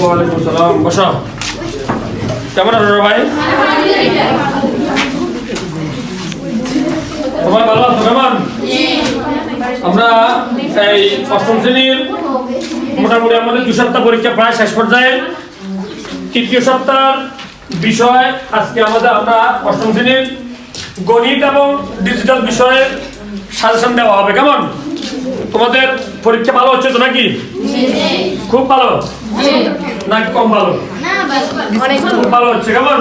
ওয়ালাইকুম সালাম বসো। কেমন আছো ভাই সবাই ভালো আছো কেমন আমরা এই অষ্টম শ্রেণির মোটামুটি আমাদের দু সপ্তাহ পরীক্ষা প্রায় শেষ পর্যায়ে। তৃতীয় সপ্তাহ বিষয় আজকে আমাদের আমরা অষ্টম শ্রেণির গণিত এবং ডিজিটাল বিষয়ে সাজেশন দেওয়া হবে। কেমন? তোমাদের পরীক্ষা ভালো হচ্ছে তো নাকি? খুব ভালো? নাকি কম ভালো? খুব ভালো। হচ্ছে কেমন?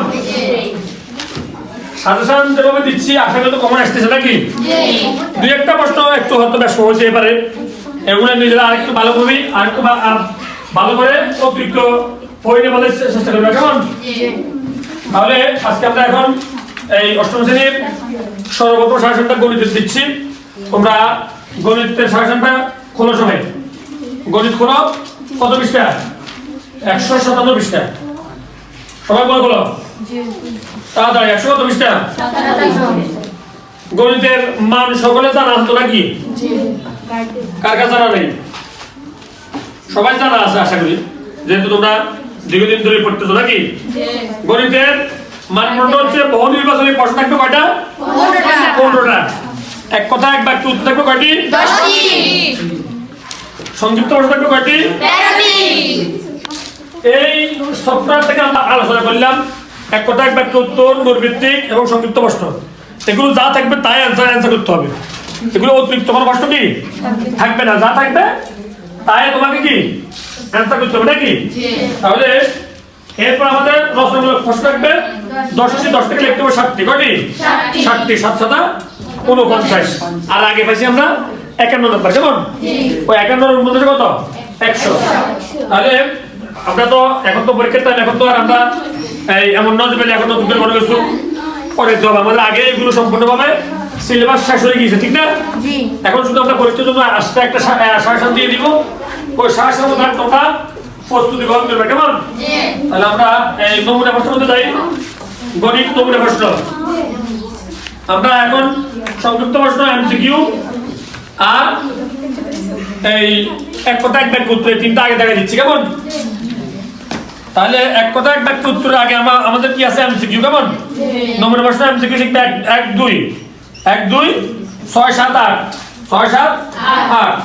সাজেশন যেভাবে দিচ্ছি আশা করি তো কমন আসতেছে নাকি? দুই একটা প্রশ্ন একটু হয়তো ব্যস্ত হয়েছে এবারে এগুলো নিজেরা আরেকটু ভালো করবি আরেকটু ভালো করে অতিরিক্ত পড়ে বলে চেষ্টা করবে কেমন? তাহলে আজকে আমরা এখন এই অষ্টম শ্রেণির সর্বপ্রথম শাসনটা গণিতের দিচ্ছি। তোমরা গণিতের শাসনটা খোলো সময় গণিত খোলো কত পৃষ্ঠা? একশো সাতান্ন পৃষ্ঠা। সবাই বলো বলো। তাড়াতাড়ি একশো কত পৃষ্ঠা? গণিতের মান সকলে জানা আছে তো নাকি? কার কাছে জানা নেই? সবাই জানা আছে আশা করি। যেহেতু তোমরা দীর্ঘদিন ধরে পড়তেছো নাকি? গণিতের মানদণ্ড হচ্ছে বহু নির্বাচনী প্রশ্ন থাকবে কয়টা? পনেরোটা। এক কথা এক বাক্য উত্তর থাকবে কয়টি? সংযুক্ত প্রশ্ন কয়টি? এই সফটওয়্যার থেকে আমরা আলোচনা করলাম এক কথা এক বাক্য উত্তর নৈর্ভিত্তিক এবং সংযুক্ত প্রশ্ন। এগুলো যা থাকবে তাই অ্যান্সার অ্যান্সার করতে হবে। এগুলো অতিরিক্ত কোনো প্রশ্ন কি? থাকবে না। যা থাকবে তাই তোমাকে কি? অ্যান্সার করতে হবে নাকি? তাহলে এরপর আমাদের রচনামূলক প্রশ্ন থাকবে। দশ দশ থেকে লিখতে হবে ষাটটি কয়টি? ষাটটি সাত সাতা উনপঞ্চাশ আর আগে পাইছি আমরা একান্ন নম্বর কেমন? ওই একান্ন মধ্যে কত? একশো। তাহলে আমরা তো এখন তো পরীক্ষার টাইম এখন তো আর আমরা এই এমন নয় যে এখন নতুন করে কোনো কিছু করে দিতে আমাদের আগে এগুলো সম্পূর্ণভাবে সিলেবাস শেষ হয়ে গিয়েছে ঠিক না? এখন শুধু আমরা পরীক্ষার জন্য আসতে একটা সাজেশন দিয়ে দিব। ওই সাজেশন মধ্যে তোমরা প্রস্তুতি গ্রহণ করবে কেমন? তাহলে আমরা এই নমুনা প্রশ্ন মধ্যে যাই। গণিত নমুনা প্রশ্ন। আমরা এখন সংযুক্ত প্রশ্ন এমসিকিউ আর এই এক কথা এক ব্যাগ উত্তরে তিনটা আগে দেখা দিচ্ছি কেমন? তাহলে এক কথা এক বাক্য উত্তরের আগে আমাদের কি আছে এমসিকিউ কেমন? নমুনা প্রশ্ন এমসিকিউ শিখতে এক এক দুই। এক দুই ছয় সাত আট। ছয় সাত আট।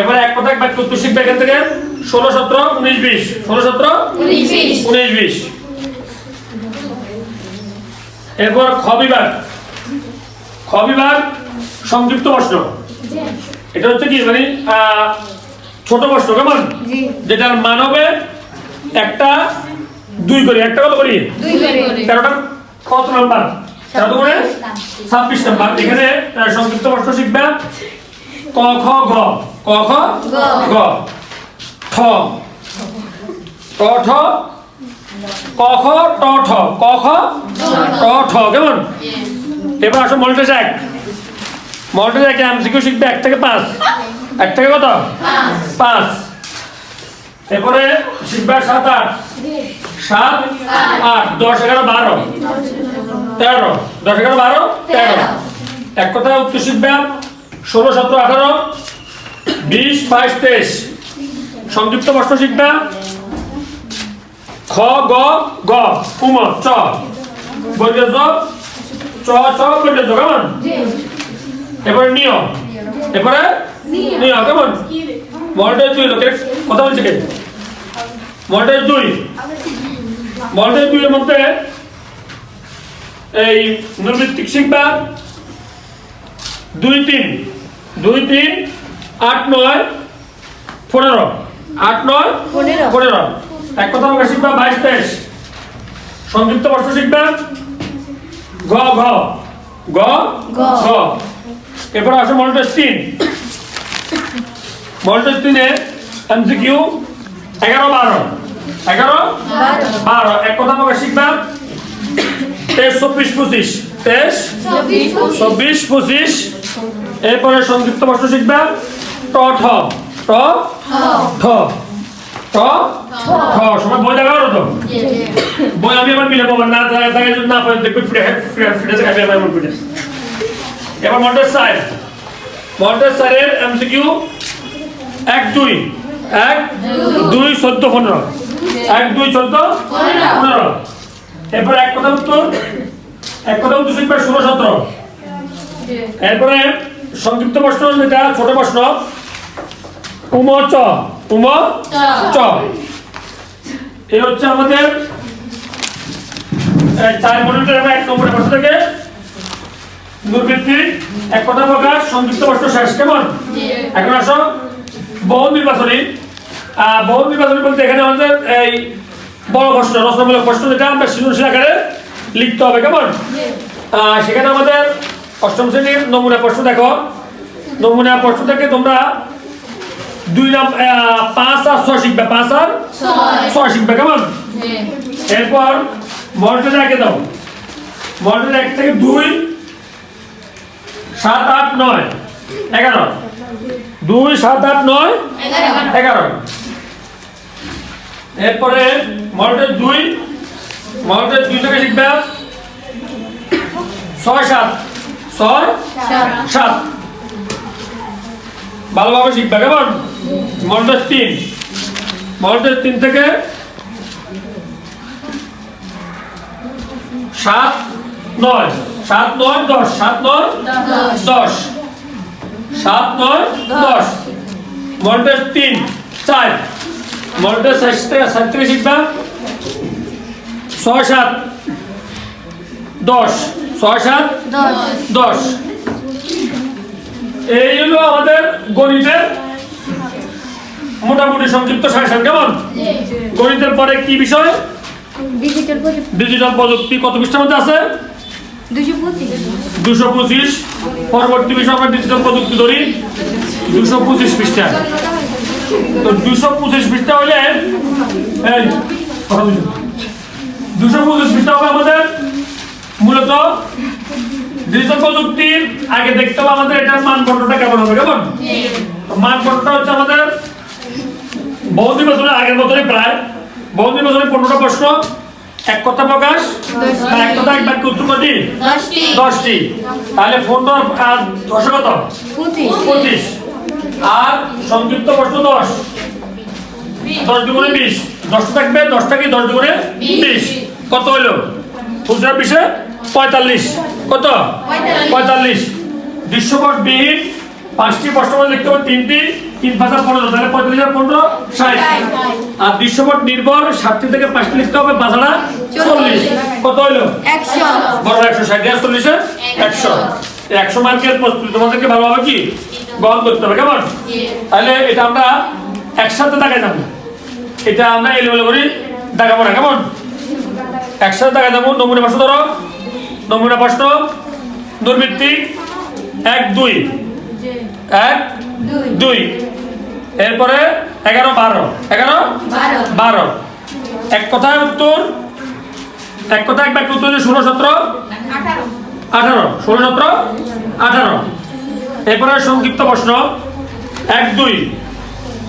এবারে এক কথা এক বাক্য উত্তর শিখবে এখান থেকে। ষোলো সতেরো উনিশ বিশ। ষোলো সতেরো উনিশ বিশ। এরপর খ বিভাগ। খ বিভাগ সংযুক্ত প্রশ্ন। এটা হচ্ছে কি মানে আহ, ছোট প্রশ্ন কেমন? যেটার মানবে একটা দুই করি একটা কত করি? তেরোটা কত নাম্বার? তেরো করে ছাব্বিশ নাম্বার। এখানে সংযুক্ত প্রশ্ন শিখবে। ক খ গ ক খ গ ঠ। ট ঠ। ক খ ট ঠ। ক খ ট ঠ। কেমন? এবার আসো মল্টেজ এক। মল্টেজ এক এমসিকিউ শিখবে, এক থেকে পাঁচ। এক থেকে কত? পাঁচ। এরপরে শিখবে সাত, আট। সাত, আট, দশ, এগারো, বারো। তেরো। দশ, এগারো, বারো, তেরো। এক কথা উত্তর শিখবে, ষোলো, সতেরো, আঠারো, বিশ, বাইশ, তেইশ। সংযুক্ত প্রশ্ন শিখবে, খ, গ গ, উম, চ। বৈদ্য চ চ কেমন? এরপরে নিয়ম এরপরে নিয়ম কেমন? মল্টেজ দুই লোকের কথা বলছে কে? মল্টেজ দুই। মল্টেজ দুইয়ের মধ্যে এই নৈমিত্তিক শিখবা দুই তিন। দুই তিন আট নয় পনেরো। আট নয় পনেরো। এক কথা আমাকে শিখবা বাইশ তেইশ। সংযুক্ত বর্ষ শিখবা ঘ ঘ। গ গ। ঘ। এরপর আসো মল্টেজ তিন। এমসিকিউ এগারো বারো। এগারো? বারো। এক কথা আমাকে শিখবা। তেইশ চব্বিশ পঁচিশ। তেইশ চব্বিশ পঁচিশ। এরপরে সংযুক্ত প্রশ্ন শিখবা। ট ঠ। ট ঠ। ঠ। ঠ? সবাই বই তো। বই আমি আবার মিলে পাবো না দেখা দেখা যদি না পাই দেখবে ফিরে ফিরে ফিরে আমি আমার ফিরে এবার মন্টেজ সাইড মন্টেজ সাইডের এমসিকিউ এক দুই এক দুই চোদ্দ পনেরো। এক দুই চোদ্দ পনেরো। এরপরে এক কথা উত্তর, এক কথা উত্তর শিখবে ষোলো সতেরো। এরপরে সংক্ষিপ্ত প্রশ্ন, যেটা ছোট প্রশ্ন। উম, চ উম, চ। এই হচ্ছে আমাদের চার মনিটর এক নম্বরের প্রশ্ন থেকে দুর্বৃত্তি এক কথা প্রকাশ সংক্ষিপ্ত প্রশ্ন শেষ কেমন? এখন আসো। বহু নির্বাচনী বহু নির্বাচনী বলতে এখানে আমাদের এই বড় প্রশ্ন রচনামূলক প্রশ্ন যেটা আমরা সৃজনশীল আকারে লিখতে হবে কেমন? সেখানে আমাদের অষ্টম শ্রেণির নমুনা প্রশ্ন দেখো। নমুনা প্রশ্ন থেকে তোমরা দুই নাম পাঁচ আর ছয় শিখবে পাঁচ আর ছয়। শিখবে কেমন? এরপর মডেল একে দাও। মডেল এক থেকে দুই সাত আট নয়। এগারো। দুই সাত আট নয়। এগারো। এরপরে মডেল দুই। মডেল দুই থেকে শিখবে ছয় সাত। ছয় সাত। ভালোভাবে শিখবে কেমন? মডেল তিন। মডেল তিন থেকে সাত নয়। সাত নয় দশ। সাত নয় দশ। সাত নয় দশ। মডেল তিন চার। মডেল সাত থেকে শিখবা ছয় সাত দশ। ছয় সাত দশ। এই হলো আমাদের গণিতের মোটামুটি সংক্ষিপ্ত সাজেশন কেমন গণিতের পরে কি বিষয়? ডিজিটাল প্রযুক্তি। ডিজিটাল প্রযুক্তি কত পৃষ্ঠার মধ্যে আছে? দুশো পঁচিশ। পরবর্তী বিষয় আমরা ডিজিটাল প্রযুক্তি ধরি। দুশো পঁচিশ পৃষ্ঠা। তো দুশো পঁচিশ পৃষ্ঠা হলে দুশো পঁচিশ পৃষ্ঠা হবে আমাদের। মূলত ডিজিটাল প্রযুক্তির আগে দেখতে হবে আমাদের এটার মানদণ্ডটা কেমন হবে কেমন? মানদণ্ডটা হচ্ছে আমাদের বহু বছরের আগের মতনই প্রায় বহু বছরের পনেরোটা প্রশ্ন। এক কথা প্রকাশ? বা এক কথা এক বাক্য উত্তর কটি দশটি। দশটি। তাহলে পনেরো আর দশে কত পঁচিশ। আর প্রশ্ন দশ। দশ দুগুণে বিশ। দশটা থাকবে দশটা কি? দশ দুগুণে বিশ। কত খুচরা বিশে পঁয়তাল্লিশ। কত? পঁয়তাল্লিশ। পাঁচটি প্রশ্ন লিখতে হবে তিনটি তিন পাঁচা পনেরো। তাহলে পঁয়তাল্লিশ আর পনেরো ষাট। আর দৃশ্যপট নির্ভর ষাটটি থেকে পাঁচটি লিখতে হবে পাঁচটা চল্লিশ। কত হইল? একশো। বড় একশো ষাট চল্লিশে একশো। একশো। মার্কের প্রস্তুতি তোমাদেরকে ভালোভাবে কি? গ্রহণ করতে হবে কেমন? তাহলে এটা আমরা একসাথে দেখাই যাব এটা আমরা এলিমেলে করি দেখাবো না কেমন? একসাথে দেখা যাব নমুনা প্রশ্ন ধরো। নমুনা প্রশ্ন দুর্বৃত্তিক এক দুই। এক দুই। এরপরে এগারো বারো। এগারো? বারো। এক কথায় উত্তর? এক কথা এক বাক্য উত্তর ষোলো সতেরো? আঠারো। ষোলো সতেরো? আঠারো। এরপরে সংক্ষিপ্ত প্রশ্ন। এক দুই।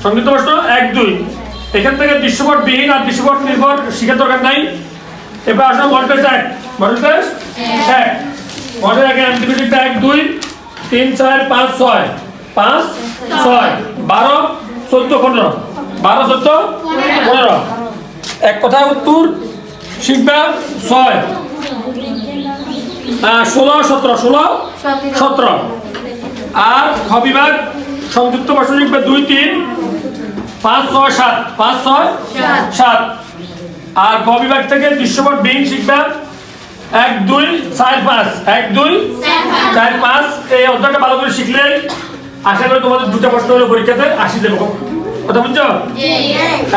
সংক্ষিপ্ত প্রশ্ন। এক দুই। এখান থেকে দৃশ্যপট বিহীন আর দৃশ্যপট নির্ভর শিখার দরকার নাই। এবার আসলে মডেল এক। মডেল টেস্ট এক। মডেল এক অ্যান্টিবিটিকটা এক দুই তিন চার পাঁচ ছয়। পাঁচ ছয়। বারো চোদ্দ পনেরো। বারো চোদ্দ পনেরো। এক কথায় উত্তর শিখবা ছয়। ষোলো সতেরো ষোলো সতেরো। আর খ বিভাগ সংযুক্ত প্রশ্ন লিখবে দুই তিন পাঁচ ছয় সাত। পাঁচ ছয় সাত। আর গ বিভাগ থেকে দৃশ্যপট বিং শিখবে এক দুই চার পাঁচ। এক দুই চার পাঁচ। এই অধ্যায়টা ভালো করে শিখলে আশা করি তোমাদের দুটো প্রশ্ন হলো পরীক্ষাতে আসি দেবো। কথা বুঝছ?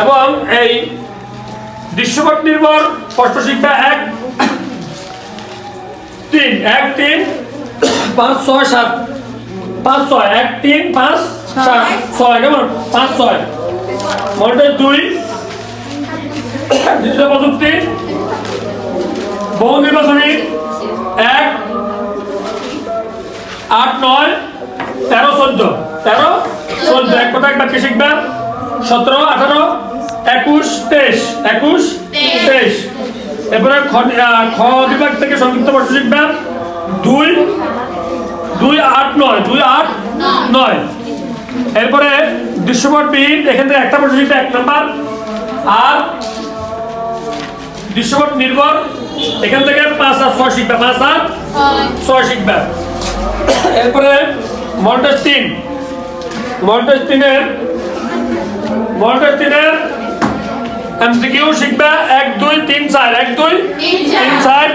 এবং এই দৃশ্যপট নির্ভর প্রশ্ন শিক্ষা এক তিন এক তিন পাঁচ ছয় সাত। পাঁচ ছয় এক তিন পাঁচ সাত ছয়। কেমন? পাঁচ ছয়। মডেল দুই ডিজিটাল প্রযুক্তি বহু নির্বাচনী এক আট নয় তেরো চোদ্দ। তেরো চোদ্দ এক কথা একবার কে শিখবে? সতেরো আঠারো একুশ তেইশ। একুশ তেইশ। এরপরে খ বিভাগ থেকে সংযুক্ত প্রশ্ন শিখবে। দুই দুই আট নয় দুই আট নয়। এরপরে দৃশ্যপট বিহীন এখান থেকে একটা প্রশ্ন শিখবে এক নাম্বার। আর দৃশ্যপট নির্ভর এখান থেকে পাঁচ আর ছয় শিখবে পাঁচ আর ছয় শিখবে। এরপরে তিনের মল্টেজ তিনের এমসিকিউ শিখবে এক দুই তিন চার। এক দুই তিন চার।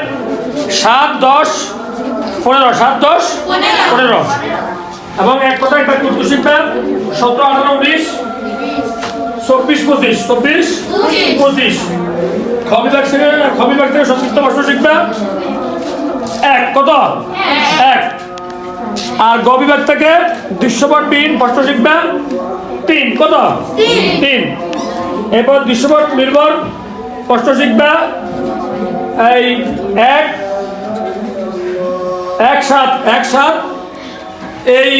সাত দশ পনেরো সাত দশ পনেরো। এবং এক কথা একটা উত্তর শিখবে সতেরো আঠারো উনিশ চব্বিশ পঁচিশ চব্বিশ পঁচিশ। খবিবাগ থেকে খবিবাগ থেকে সংযুক্ত প্রশ্ন শিখবে। এক কত? এক। আর গ বিভাগ থেকে দৃশ্যপট তিন প্রশ্ন শিখবে তিন কত? তিন। এরপর দৃশ্যপট নির্ভর প্রশ্ন শিখবে এই এক এক সাত এক সাত। এই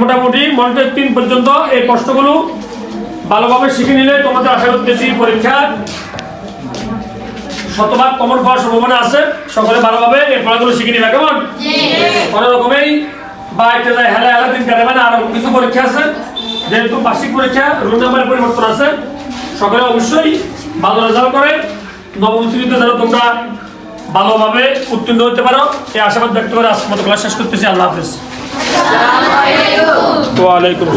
মোটামুটি মনিটর তিন পর্যন্ত এই প্রশ্নগুলো ভালোভাবে শিখে নিলে তোমাদের আশা করতেছি পরীক্ষা শতভাগ কমন পাওয়ার সম্ভাবনা আছে। সকলে ভালোভাবে এই পড়াগুলো শিখে নিবে কেমন? কোনো রকমেই বা একটা যায় হেলা হেলা দিন কাটে না আরও কিছু পরীক্ষা আছে। যেহেতু বার্ষিক পরীক্ষা রোল নাম্বারের পরিবর্তন আছে। সকলে অবশ্যই ভালো রেজাল্ট করে। নবম শ্রেণীতে যেন তোমরা ভালোভাবে উত্তীর্ণ হতে পারো এই আশাবাদ ব্যক্ত করে আজকের মতো ক্লাস শেষ করতেছি। আল্লাহ হাফিজ। ওয়ালাইকুম।